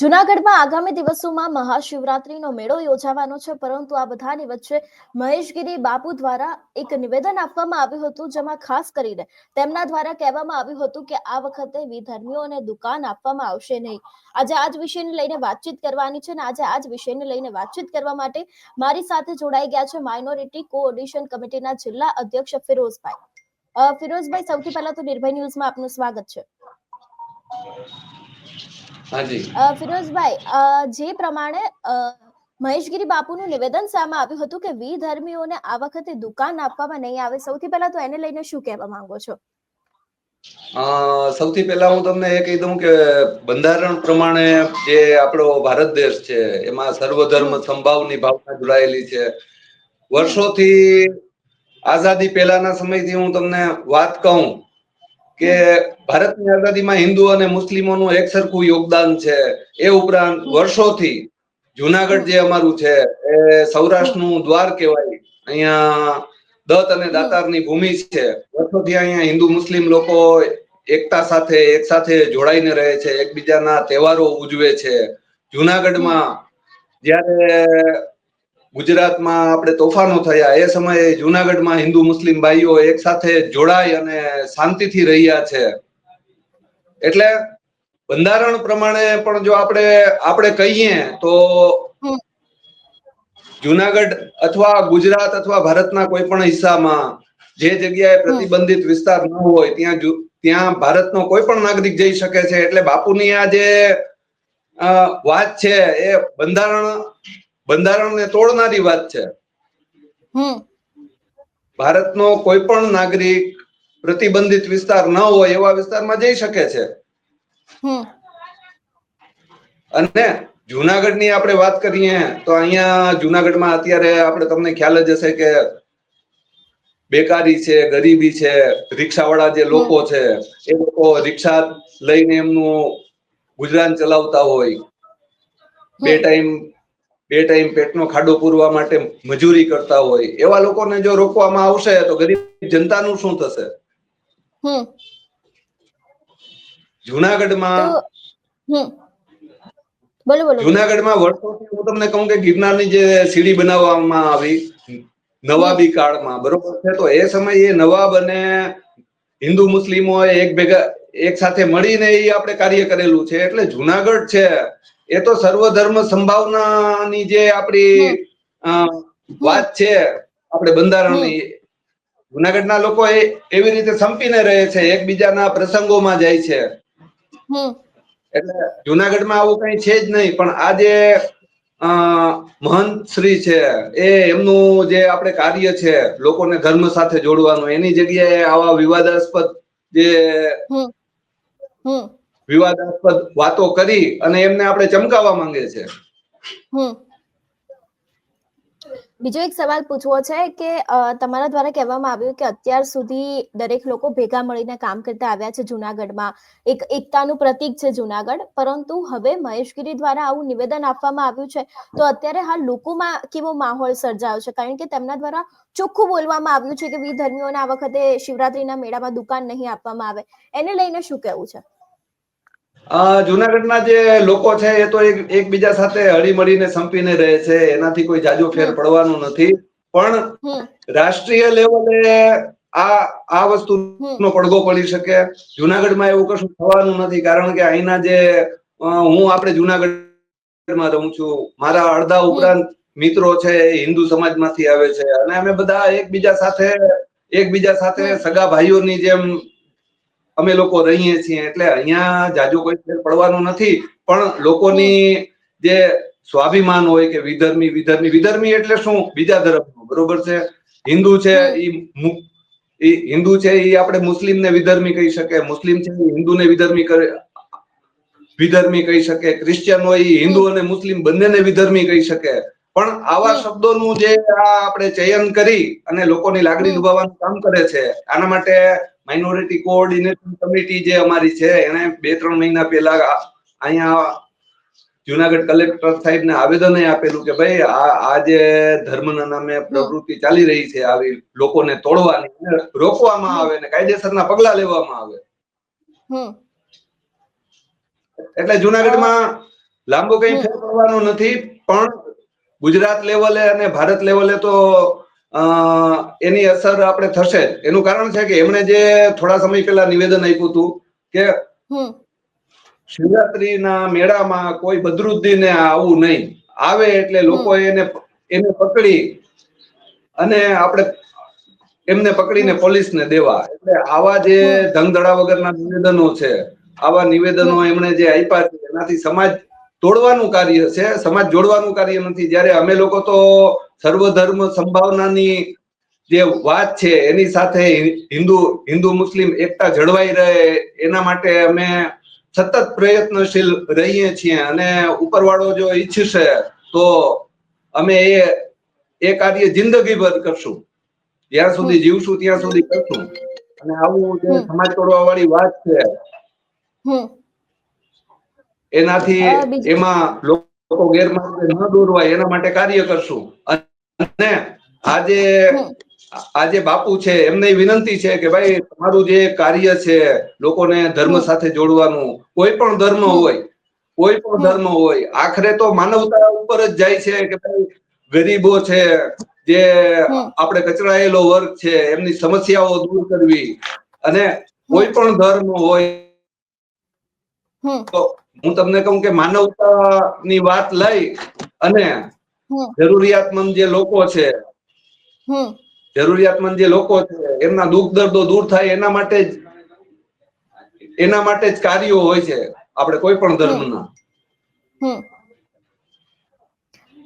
જુનાગઢમાં આગામી દિવસોમાં મહાશિવરાત્રીનો મેળો યોજાવાનો છે, પરંતુ આ બધાની વચ્ચે મહેશગીરી બાપુ દ્વારા એક નિવેદન આપવામાં આવ્યું હતું, જેમાં ખાસ કરીને તેમના દ્વારા કહેવામાં આવ્યું હતું કે આ વખતે વિધર્મીઓને દુકાન આપવામાં આવશે નહીં. આજે આ જ વિષયને લઈને વાતચીત કરવાની છે અને આજે આ જ વિષયને લઈને વાતચીત કરવા માટે મારી સાથે જોડાઈ ગયા છે માઇનોરિટી કોઓર્ડિનેશન કમિટીના જિલ્લા અધ્યક્ષ ફિરોઝભાઈ. ફિરોઝભાઈ, સૌથી પહેલા તો નિર્ભય ન્યૂઝમાં આપનું સ્વાગત છે. ફિરોઝભાઈ જે પ્રમાણે મહેશગીરી બાપુનું નિવેદન સામે આવ્યું હતું કે વિધર્મીઓને આ વખતે દુકાન આપવામાં નહીં આવે સૌથી પહેલા તો એને લઈને શું કહેવા માંગો છો? સૌથી પહેલા હું તમને એ કહી દઉં કે બંધારણ પ્રમાણે જે આપણો ભારત દેશ છે એમાં સર્વધર્મ સંભાવની ભાવના જોડાયેલી છે. વર્ષોથી આઝાદી પહેલાના સમયથી હું તમને વાત કહું કે ભારતની આઝાદીમાં હિન્દુ અને મુસ્લિમોનું એક સરખું યોગદાન છે, એ ઉપરાંત વર્ષોથી જુનાગઢ જે અમારું છે, એ સૌરાષ્ટ્રનું દ્વાર કહેવાય. અહીંયા દત્ત અને દાતારની ભૂમિ છે. વર્ષોથી અહીંયા હિન્દુ મુસ્લિમ લોકો એકતા સાથે, એક સાથે જોડાઈને રહે છે, એકબીજાના તહેવારો ઉજવે છે. જુનાગઢમાં જ્યારે ગુજરાતમાં આપણે તોફાનો થયા. એ સમયે જુનાગઢમાં હિન્દુ મુસ્લિમ ભાઈઓ એક સાથે જોડાઈ અને શાંતિથી રહ્યા છે. એટલે બંધારણ પ્રમાણે પણ જો આપણે આપણે કહીએ તો જુનાગઢ અથવા ગુજરાત અથવા ભારતના કોઈ પણ હિસ્સામાં જે જગ્યાએ પ્રતિબંધિત વિસ્તાર ન હોય ત્યાં ત્યાં ભારતનો કોઈ પણ નાગરિક જઈ શકે છે. એટલે બાપુની આ જે વાત છે એ બંધારણ બંધારણને તોડનારી વાત છે. ભારતનો કોઈ પણ નાગરિક પ્રતિબંધિત વિસ્તાર ન હોય એવા વિસ્તારમાં જઈ શકે છે. અને જુનાગઢની આપણે વાત કરીએ તો અહીંયા જુનાગઢમાં અત્યારે આપણે તમને ખ્યાલ જ હશે કે બેકારી છે ગરીબી છે રિક્ષાવાળા જે લોકો છે એ લોકો રિક્ષા લઈને એમનું ગુજરાન ચલાવતા હોય. બે ટાઈમ બે ટાઈમ પેટનો ખાડો પૂરવા માટે મજૂરી કરતા હોય. એવા લોકોને જો રોકવામાં આવશે તો ગરીબ જનતાનું શું થશે? જુનાગઢમાં બોલો બોલો. જુનાગઢમાં વર્ષોથી હું તમને કહું કે ગિરનારની જે સીડી બનાવવામાં આવી નવાબી કાળમાં બરોબર છે? તો એ સમયે નવાબ અને હિન્દુ મુસ્લિમો એક ભેગા એક સાથે મળીને એ આપણે કાર્ય કરેલું છે. એટલે જુનાગઢ છે. એ તો સર્વધર્મ સંભાવનાની જે આપણી વાત છે આપણે બંધારણની. જુનાગઢના લોકો એ એવી રીતે સંપીને રહે છે એકબીજાના પ્રસંગોમાં જાય છે. એટલે જુનાગઢમાં આવું કઈ છે જ નહીં પણ આ જે મહંત શ્રી છે એ એમનું જે આપણે કાર્ય છે લોકોને ધર્મ સાથે જોડવાનું એની જગ્યાએ આવા વિવાદાસ્પદ જે વિવાદાસ્પદ વાતો કરી અને એમને આપણે ચમકાવવા માંગે છે. બીજો એક સવાલ પૂછવો છે કે તમારા દ્વારા કહેવામાં આવ્યું કે અત્યાર સુધી દરેક લોકો ભેગા મળીને કામ કરતા આવ્યા છે જુનાગઢમાં. એક એકતાનું પ્રતીક છે જુનાગઢ. પરંતુ હવે મહેશગીરી દ્વારા આવું નિવેદન આપવામાં આવ્યું છે. તો અત્યારે હાલ લોકોમાં કેવો માહોલ સર્જાયો છે? કારણ કે તેમના દ્વારા ચોખ્ખું બોલવામાં આવ્યું છે કે વિધર્મીઓને આ વખતે શિવરાત્રીના મેળામાં દુકાન નહીં આપવામાં આવે. એને લઈને શું કહેવું છે? જુનાગઢના જે લોકો છે એ તો એક એકબીજા સાથે હળીમળીને સંપીને રહે છે એનાથી કોઈ જાજો ફેર પડવાનું નથી. પણ રાષ્ટ્રીય લેવલે આ આ વસ્તુનો પડઘો પડી શકે. જુનાગઢમાં એવું કશું થવાનું નથી કારણ કે અહીંના જે હું આપણે જુનાગઢમાં રહું છું. મારા અડધા ઉપરાંત મિત્રો છે એ હિન્દુ સમાજમાંથી આવે છે. અને અમે બધા એકબીજા સાથે એકબીજા સાથે સગા ભાઈઓની જેમ અમે લોકો રહીએ છીએ એટલે અહીંયા જાજો કોઈ ફેર પડવાનો નથી પણ લોકોની જે સ્વાભિમાન હોય કે વિધર્મી વિધર્મી વિધર્મી એટલે શું? બીજા ધર્મનો બરોબર છે? હિન્દુ છે. ઈ હિન્દુ છે એ આપણે મુસ્લિમને વિધર્મી કહી શકે મુસ્લિમ છે હિન્દુ હિન્દુને વિધર્મી કરે વિધર્મી કહી શકે ક્રિશ્ચિયન હોય એ હિન્દુ અને મુસ્લિમ બંનેને વિધર્મી કહી શકે. પણ આવા. શબ્દોનું જે આ આપણે ચયન કરી અને લોકોની લાગણી દુભાવવાનું કામ કરે છે આના માટે માઇનોરિટી કોઓર્ડિનેશન કમિટી જે અમારી છે એને બે ત્રણ મહિના પહેલા અહીંયા જુનાગઢ કલેક્ટર સાહેબને આવેદન આપેલું કે ભાઈ આ આ જે ધર્મના નામે પ્રવૃત્તિ ચાલી રહી છે આવી લોકોને તોડવાની રોકવામાં. આવે ને કાયદેસરના પગલા લેવામાં આવે એટલે જુનાગઢમાં લાંબો કઈ. ફેર પડવાનો નથી પણ ગુજરાત લેવલે અને ભારત લેવલે તો એની અસર આપણે થશે એનું કારણ છે કે એમણે જે થોડા સમય પહેલા નિવેદન આપ્યું હતું કે શિવરાત્રીના મેળામાં કોઈ બદરુદ્દીને આવું નહીં. આવે એટલે લોકો એને એને પકડી અને આપણે એમને પકડીને પોલીસને દેવા. એટલે આવા જે ધંગધડા વગરના નિવેદનો છે આવા નિવેદનો. એમણે જે આપ્યા છે એનાથી સમાજ તોડવાનું કાર્ય છે. સમાજ જોડવાનું કાર્ય નથી. જ્યારે અમે લોકો તો સર્વધર્મ સંભાવનાની જે વાત છે એની સાથે હિન્દુ હિન્દુ મુસ્લિમ એકતા જળવાઈ રહે એના માટે અમે સતત પ્રયત્નશીલ રહીએ છીએ અને ઉપરવાળો જો ઈચ્છશે તો અમે એ એ કાર્ય જિંદગીભર કરશું. જ્યાં સુધી જીવશું ત્યાં સુધી કરશું. અને આવું જે સમાજ તોડવા વાળી વાત છે એનાથી એમાં લોકો ગેરમાર્ગે ન દોરવાય એના માટે કાર્ય કરશું. અને આજે આજે બાપુ છે એમને વિનંતી છે કે ભાઈ તમારું જે કાર્ય છે લોકોને ધર્મ સાથે જોડવાનું કોઈ પણ ધર્મ હોય કોઈ પણ ધર્મ હોય આખરે તો માનવતા ઉપર જ જાય છે કે ભાઈ ગરીબો છે જે આપણે કચરાયેલો વર્ગ છે એમની સમસ્યાઓ દૂર કરવી. અને કોઈ પણ ધર્મ હોય તો હું તમને કહું કે માનવતાની વાત લઈ અને જરૂરિયાતમંદ જે લોકો છે જરૂરિયાતમંદ જે લોકો છે એમના દુઃખ દર્દો દૂર થાય એના માટે જ એના માટે જ કાર્યો હોય છે આપણે કોઈ પણ ધર્મના.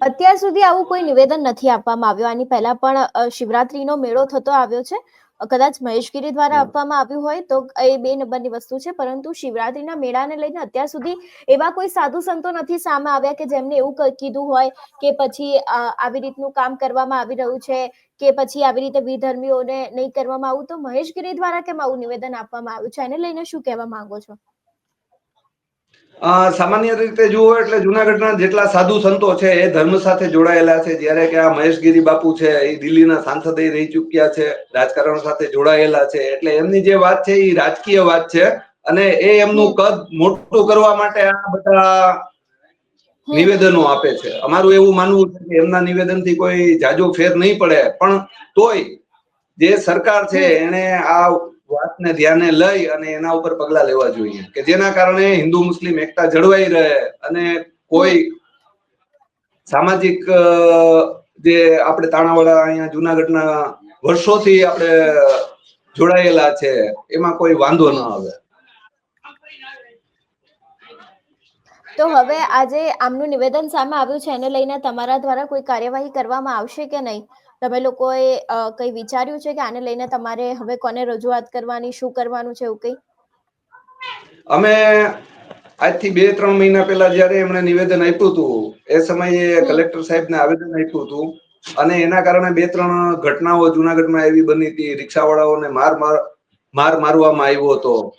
અત્યાર સુધી આવું કોઈ નિવેદન નથી આપવામાં આવ્યું. આની પહેલા પણ શિવરાત્રીનો મેળો થતો આવ્યો છે. કદાચ મહેશગીરી દ્વારા આપવામાં આવ્યું હોય તો એ બે નંબરની વસ્તુ છે પરંતુ શિવરાત્રીના મેળાને લઈને અત્યાર સુધી એવા કોઈ સાધુ સંતો નથી સામે આવ્યા કે જેમને એવું કીધું હોય કે પછી આવી રીતનું કામ કરવામાં આવી રહ્યું છે કે પછી આવી રીતે વિધર્મીઓને નહીં કરવામાં આવું તો મહેશગીરી દ્વારા કેમ આવું નિવેદન આપવામાં આવ્યું છે? એને લઈને શું કહેવા માંગો છો? સામાન્ય રીતે જુઓ એટલે જુનાગઢના જેટલા સાધુ સંતો છે એ ધર્મ સાથે જોડાયેલા છે. જ્યારે કે આ મહેશગીરી બાપુ છે એ દિલ્હીના સાંસદ રહી ચૂક્યા છે રાજકારણ સાથે જોડાયેલા છે. એટલે એમની જે વાત છે એ રાજકીય વાત છે અને એ એમનું કદ મોટું કરવા માટે આ બધા નિવેદનો આપે છે. અમારું એવું માનવું છે કે એમના નિવેદનથી કોઈ જાજો ફેર નહીં પડે. પણ તોય જે સરકાર છે એને આ વાતને ધ્યાને લઈ અને એના ઉપર પગલા લેવા જોઈએ. કે જેના કારણે હિન્દુ, મુસ્લિમ એકતા જળવાઈ રહે અને કોઈ સામાજિક જે આપણે તાણાવાળા અહીંયા જુનાગઢના વર્ષોથી આપણે જોડાયેલા છે, એમાં કોઈ વાંધો ન આવે. તો હવે આજે આમનું નિવેદન સામે આવ્યું છે, એને લઈને તમારા દ્વારા કોઈ કાર્યવાહી કરવામાં આવશે કે નહીં? તમે લોકોએ કંઈ વિચાર્યું છે કે આને લઈને તમારે હવે કોને રજૂઆત કરવાની શું કરવાનું છે એવું કંઈ? અમે આજથી બે ત્રણ મહિના પહેલા જ્યારે એમણે નિવેદન આપ્યું હતું એ સમયે કલેક્ટર કલેક્ટર સાહેબને આવેદન આપ્યું હતું. અને એના કારણે બે ત્રણ ઘટનાઓ જુનાગઢમાં એવી બની હતી રિક્ષાવાળાઓને માર માર માર મારવામાં આવ્યો હતો.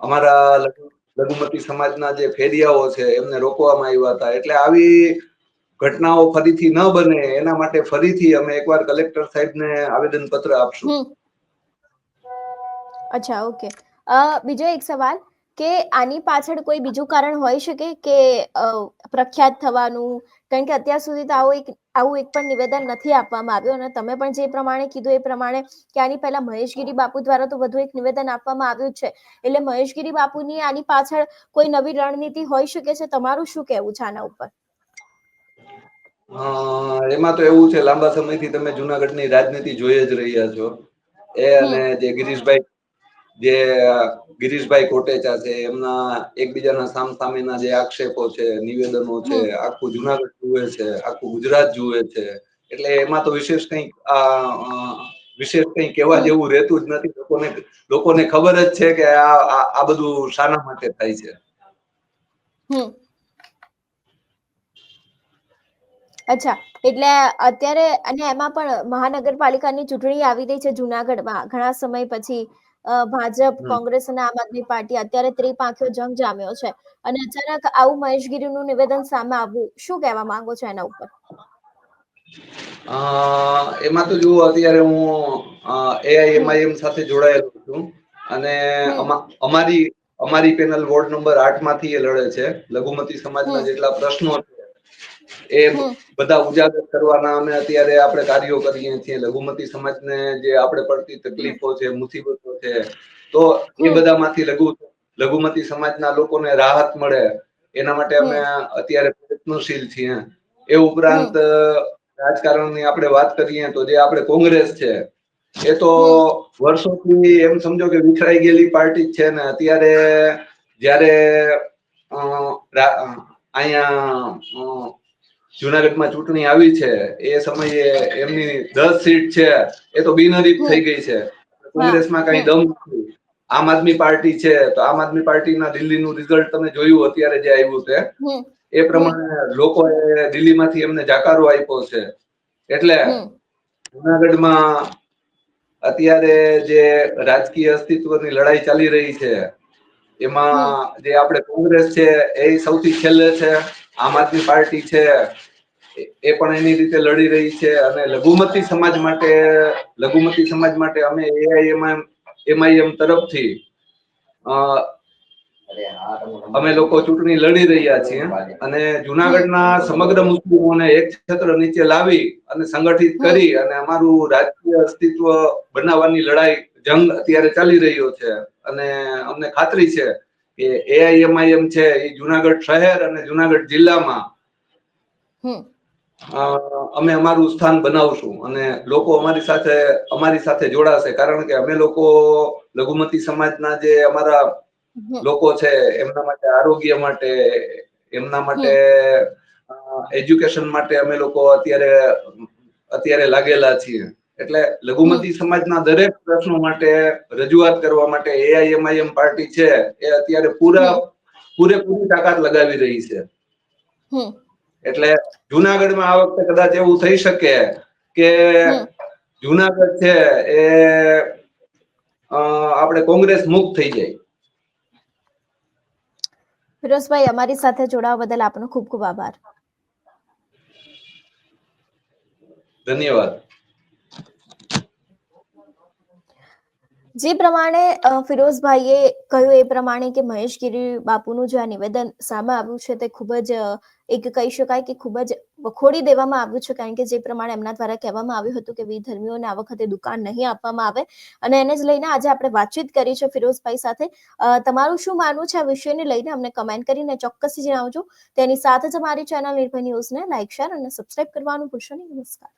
અમારા લઘુ- લઘુમતી સમાજના જે ફેરિયાઓ છે એમને રોકવામાં આવ્યા હતા. એટલે આવી ઘટનાઓ ફરીથી ન બને, એના માટે ફરીથી અમે એકવાર કલેક્ટર સાહેબને આવેદન પત્ર આપશું અચ્છા, ઓકે. બીજો એક સવાલ, કે આની પાછળ કોઈ બીજું કારણ હોઈ શકે કે પ્રખ્યાત થવાનું? કારણ કે અત્યાર સુધી તો આવું એક આવું એક પણ નિવેદન નથી આપવામાં આવ્યું અને તમે પણ જે પ્રમાણે કીધું એ પ્રમાણે કે આની પહેલા મહેશગીરી બાપુ દ્વારા તો વધુ એક નિવેદન આપવામાં આવ્યું છે. એટલે મહેશગીરી બાપુની આની પાછળ કોઈ નવી રણનીતિ હોઈ શકે છે? તમારું શું કહેવું છે આના ઉપર? એમાં તો એવું છે લાંબા સમયથી તમે જુનાગઢની રાજનીતિ જોઈ જ રહ્યા છો. એ અને જે ગિરીશભાઈ જે ગિરીશભાઈ કોટેચા છે એમના એકબીજાના સામ સામેના જે આક્ષેપો છે નિવેદનો છે આખું જુનાગઢ જુએ છે આખું ગુજરાત જુએ છે. એટલે એમાં તો વિશેષ કંઈક આ વિશેષ કંઈ કહેવા જેવું રહેતું જ નથી. લોકોને લોકોને ખબર જ છે કે આ આ- આ બધું શાના માટે થાય છે. હમ. અચ્છા એટલે અત્યારે અને એમાં પણ મહાનગરપાલિકાની ચૂંટણી આવી રહી છે જુનાગઢમાં. ઘણા સમય પછી ભાજપ કોંગ્રેસ અને આમ આદમી પાર્ટી અત્યારે ત્રિપાંખ્યો જંગ જામ્યો છે. અને અચાનક આવું મહેશગીરીનું નિવેદન સામે આવ્યું. શું કહેવા માંગો છો એના ઉપર? અ, એમાં તો જુઓ અત્યારે હું એઆઈએમઆઈએમ સાથે જોડાયેલો છું. અને અમારી અમારી પેનલ વોર્ડ નંબર આઠમાંથી એ લડે છે. લઘુમતી સમાજના. જેટલા પ્રશ્નો છે એ બધા ઉજાગર કરવાના અમે અત્યારે આપણે કાર્યો કરીએ છીએ. લઘુમતી સમાજને જે આપણે પડતી તકલીફો છે મુસીબતો છે તો એ બધામાંથી લઘુ લઘુમતી સમાજના લોકોને રાહત મળે. એના માટે અમે અત્યારે પ્રયત્નશીલ છીએ. એ ઉપરાંત રાજકારણની આપણે વાત કરીએ તો જે આપણે કોંગ્રેસ છે એ તો વર્ષોથી એમ સમજો કે વિખરાઈ ગયેલી પાર્ટી છે ને. અત્યારે જ્યારે અહીંયા જુનાગઢમાં ચૂંટણી આવી છે. એ સમયે એમની દસ સીટ છે. એ તો બિનહરીફ થઈ ગઈ છે. કોંગ્રેસમાં કઈ દમ નથી. આમ આદમી પાર્ટી છે. તો આમ આદમી પાર્ટીના દિલ્હીનું રિઝલ્ટ તમે જોયું અત્યારે જે આવ્યું છે. એ પ્રમાણે લોકોએ દિલ્હીમાંથી એમને જાકારો આપ્યો છે. એટલે જુનાગઢમાં અત્યારે જે રાજકીય અસ્તિત્વની લડાઈ ચાલી રહી છે એમાં જે આપણે કોંગ્રેસ છે એ સૌથી છેલ્લે છે. આમ આદમી પાર્ટી છે. એ- પણ એની રીતે લડી રહી છે અને લઘુમતી સમાજ માટે, લઘુમતી સમાજ માટે અમે એઆઈએમઆઈએમ એમઆઈએમ તરફથી અમે લોકો ચૂંટણી લડી રહ્યા છીએ અને જુનાગઢના સમગ્ર મુસ્લિમોને એક છત્ર નીચે લાવી અને સંગઠિત કરી અને અમારું રાજકીય અસ્તિત્વ બનાવવાની લડાઈ જંગ અત્યારે ચાલી રહ્યો છે અને અમને ખાતરી છે કે એઆઈએમઆઈએમ છે એ જુનાગઢ શહેર અને જુનાગઢ જિલ્લામાં અમે અમારું સ્થાન બનાવશું અને લોકો અમારી સાથે અમારી સાથે જોડાશે. કારણ કે અમે લોકો લઘુમતી સમાજના જે અમારા લોકો છે એમના માટે આરોગ્ય માટે એમના માટે એજ્યુકેશન માટે અમે લોકો અત્યારે અત્યારે લાગેલા છીએ. એટલે લઘુમતી સમાજના દરેક પ્રશ્નો માટે રજૂઆત કરવા માટે એઆઈએમઆઈએમ પાર્ટી છે એ અત્યારે પૂરા પૂરેપૂરી તાકાત લગાવી રહી છે. એટલે જુનાગઢમાં આ વખતે કદાચ એવું થઈ શકે કે જુનાગઢ છે એ આપણે કોંગ્રેસ મુક્ત થઈ જાય. ફિરોઝભાઈ અમારી સાથે જોડાવા બદલ આપનો ખૂબ ખૂબ આભાર. ધન્યવાદ. જે પ્રમાણે ફિરોઝભાઈએ કહ્યું એ પ્રમાણે કે મહેશગીરી બાપુનું જે આ નિવેદન સામે આવ્યું છે તે ખૂબ જ એક કહી શકાય કે ખૂબ જ વખોડી દેવામાં આવ્યું છે, કારણ કે જે પ્રમાણે એમના દ્વારા કહેવામાં આવ્યું હતું કે વિધર્મીઓને આ વખતે દુકાન નહીં આપવામાં આવે. અને એને જ લઈને આજે આપણે વાતચીત કરી છે ફિરોઝભાઈ સાથે. તમારું શું માનવું છે આ વિષયને લઈને? અમને કમેન્ટ કરીને ચોક્કસથી જણાવજો. તેની સાથે જ અમારી ચેનલ નિર્ભય ન્યૂઝને લાઇક શેર અને સબસ્ક્રાઇબ કરવાનું ભૂલશો નહીં. નમસ્કાર.